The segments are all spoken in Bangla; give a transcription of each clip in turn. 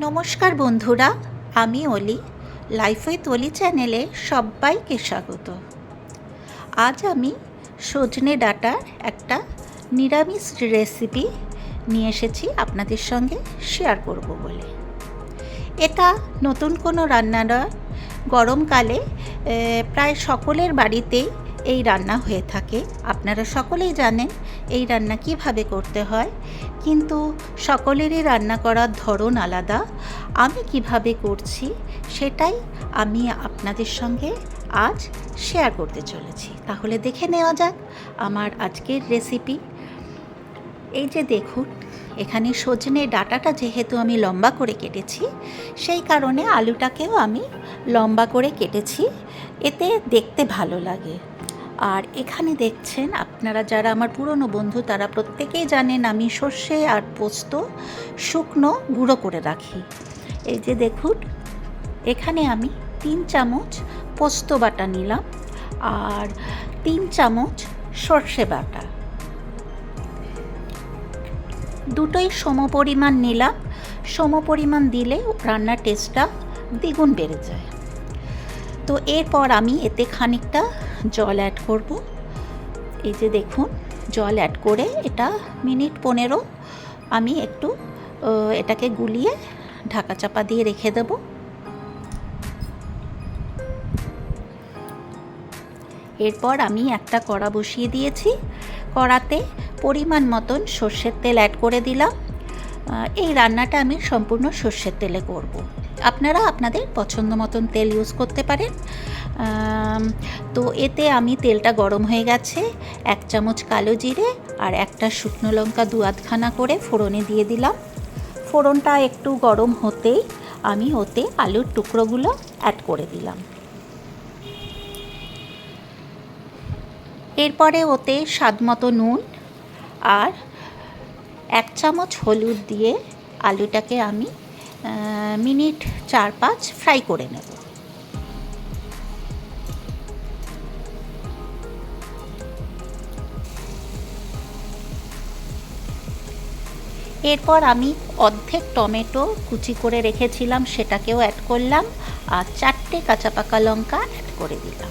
নমস্কার বন্ধুরা, আমি অলি লাইফ উইথ অলি চ্যানেলে সবাইকে স্বাগত। আজ আমি সজনে ডাটার একটা নিরামিষ রেসিপি নিয়ে এসেছি আপনাদের সঙ্গে শেয়ার করব বলে। এটা নতুন কোনো রান্না নয়, গরমকালে প্রায় সকলের বাড়িতেই এই রান্না হয়ে থাকে। আপনারা সকলেই জানেন এই রান্না কীভাবে করতে হয়। কিন্তু সকলেরই রান্না করার ধরন আলাদা। আমি কীভাবে করছি সেটাই আমি আপনাদের সঙ্গে আজ শেয়ার করতে চলেছি। তাহলে দেখে নেওয়া যাক আমার আজকের রেসিপি এই যে দেখুন, এখানে সজনে ডাটাটা যেহেতু আমি লম্বা করে কেটেছি, সেই কারণে আলুটাকেও আমি লম্বা করে কেটেছি। এতে দেখতে ভালো লাগে। আর এখানে দেখছেন আপনারা যারা আমার পুরনো বন্ধু, তারা প্রত্যেকেই জানেন আমি সর্ষে আর পোস্ত শুকনো গুঁড়ো করে রাখি। এই যে দেখুন, এখানে আমি তিন চামচ পোস্ত বাটা নিলাম আর তিন চামচ সর্ষে বাটা। দুটোই সম পরিমাণ নিলাম, সম পরিমাণ দিলে রান্নার টেস্টটা দ্বিগুণ বেড়ে যায়। তো এরপর আমি এতে খানিকটা জল অ্যাড করব। এই যে দেখুন, জল অ্যাড করে এটা মিনিট পনেরো আমি একটু এটাকে গুলিয়ে ঢাকা চাপা দিয়ে রেখে দেব। এরপর আমি একটা কড়া বসিয়ে দিয়েছি। কড়াতে পরিমাণ মতন সর্ষের তেল অ্যাড করে দিলাম। এই রান্নাটা আমি সম্পূর্ণ সর্ষের তেলে করব। আপনারা আপনাদের পছন্দ মতন তেল ইউজ করতে পারেন। তো এতে আমি তেলটা গরম হয়ে গেছে, এক চামচ কালো জিরে আর একটা শুকনো লঙ্কা দু আধখানা করে ফোড়নে দিয়ে দিলাম। ফোড়নটা একটু গরম হতেই আমি ওতে আলুর টুকরোগুলো অ্যাড করে দিলাম। এরপরে ওতে স্বাদ মতো নুন আর এক চামচ হলুদ দিয়ে আলুটাকে আমি মিনিট চার পাঁচ ফ্রাই করে নেব। এরপর আমি অর্ধেক টমেটো কুচি করে রেখেছিলাম, সেটাকেও অ্যাড করলাম, আর চারটে কাঁচা পাকা লঙ্কা অ্যাড করে দিলাম।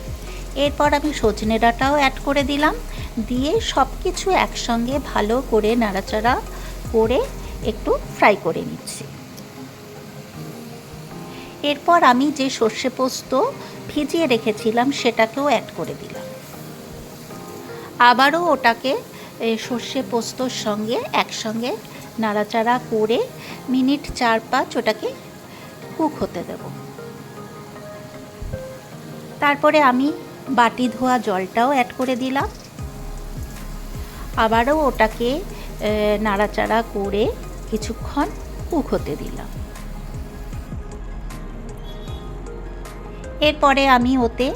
এরপর আমি সজনে ডাঁটাও অ্যাড করে দিলাম, দিয়ে সব কিছু একসঙ্গে ভালো করে নাড়াচাড়া করে একটু ফ্রাই করে নিচ্ছি। এরপর আমি যে সর্ষে পোস্ত ভিজিয়ে রেখেছিলাম, সেটাকেও অ্যাড করে দিলাম। আবারও ওটাকে সর্ষে পোস্তর সঙ্গে একসঙ্গে নাড়াচাড়া করে মিনিট চার পাঁচ ওটাকে কুক হতে দেব। তারপরে আমি বাটি ধোয়া জলটাও অ্যাড করে দিলাম। আবারও ওটাকে নাড়াচাড়া করে কিছুক্ষণ কুক হতে দিলাম। এরপরে আমি ওতে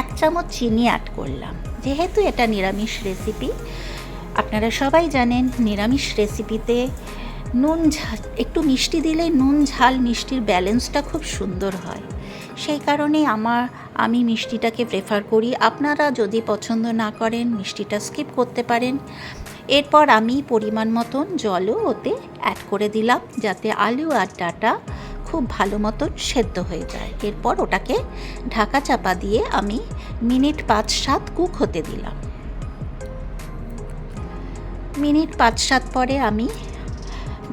এক চামচ চিনি অ্যাড করলাম। যেহেতু এটা নিরামিষ রেসিপি আপনারা সবাই জানেন নিরামিষ রেসিপিতে নুন ঝাল, একটু মিষ্টি দিলে নুন, ঝাল, মিষ্টির ব্যালেন্সটা খুব সুন্দর হয়। সেই কারণে আমার, আমি মিষ্টিটাকে প্রেফার করি। আপনারা যদি পছন্দ না করেন, মিষ্টিটা স্কিপ করতে পারেন। এরপর আমি পরিমাণ মতন জলও ওতে অ্যাড করে দিলাম, যাতে আলু আর ডাটা খুব ভালো মতন সেদ্ধ হয়ে যায়। এরপর ওটাকে ঢাকা চাপা দিয়ে আমি মিনিট পাঁচ সাত কুক হতে দিলাম। মিনিট পাঁচ সাত পরে আমি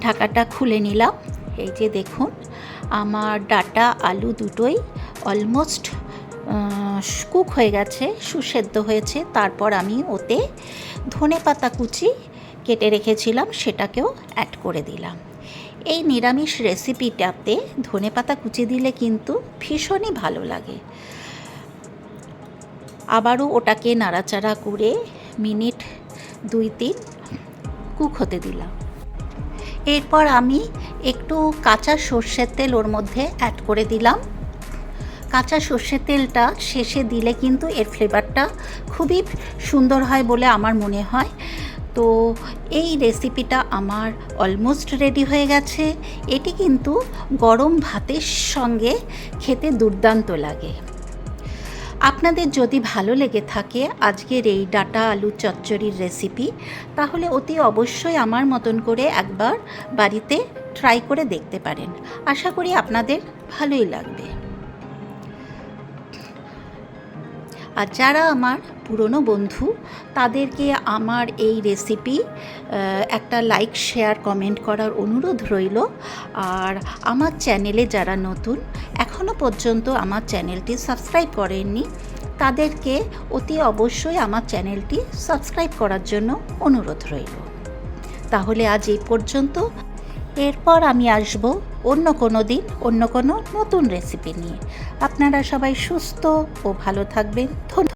ঢাকাটা খুলে নিলাম। এই যে দেখুন, আমার ডাটা, আলু দুটোই অলমোস্ট কুক হয়ে গেছে, সুসেদ্ধ হয়েছে। তারপর আমি ওতে ধনে পাতা কুচি কেটে রেখেছিলাম, সেটাকেও অ্যাড করে দিলাম। এই নিরামিষ রেসিপিটাতে ধনে পাতা কুচি দিলে কিন্তু ভীষণই ভালো লাগে। আবারও ওটাকে নাড়াচাড়া করে মিনিট দুই তিন কুক হতে দিলাম। এরপর আমি একটু কাঁচা সর্ষের তেল ওর মধ্যে অ্যাড করে দিলাম। কাঁচা সর্ষের তেলটা শেষে দিলে কিন্তু এর ফ্লেভারটা খুবই সুন্দর হয় বলে আমার মনে হয়। তো এই রেসিপিটা আমার অলমোস্ট রেডি হয়ে গেছে। এটি কিন্তু গরম ভাতের সঙ্গে খেতে দুর্দান্ত লাগে। আপনাদের যদি ভালো লেগে থাকে আজকের এই ডাটা আলু চচ্চড়ির রেসিপি তাহলে অতি অবশ্যই আমার মতন করে একবার বাড়িতে ট্রাই করে দেখতে পারেন। আশা করি আপনাদের ভালোই লাগবে। আর যারা আমার পুরনো বন্ধু, তাদেরকে আমার এই রেসিপি একটা লাইক শেয়ার কমেন্ট করার অনুরোধ রইল। আর আমার চ্যানেলে যারা নতুন এখনও পর্যন্ত আমার চ্যানেলটি সাবস্ক্রাইব করেননি, তাদেরকে অতি অবশ্যই আমার চ্যানেলটি সাবস্ক্রাইব করার জন্য অনুরোধ রইল। তাহলে আজ এই পর্যন্ত। এরপর আমি আসব অন্য কোনো দিন, অন্য কোনো নতুন রেসিপি নিয়ে। আপনারা সবাই সুস্থ ও ভালো থাকবেন। ধন্যবাদ।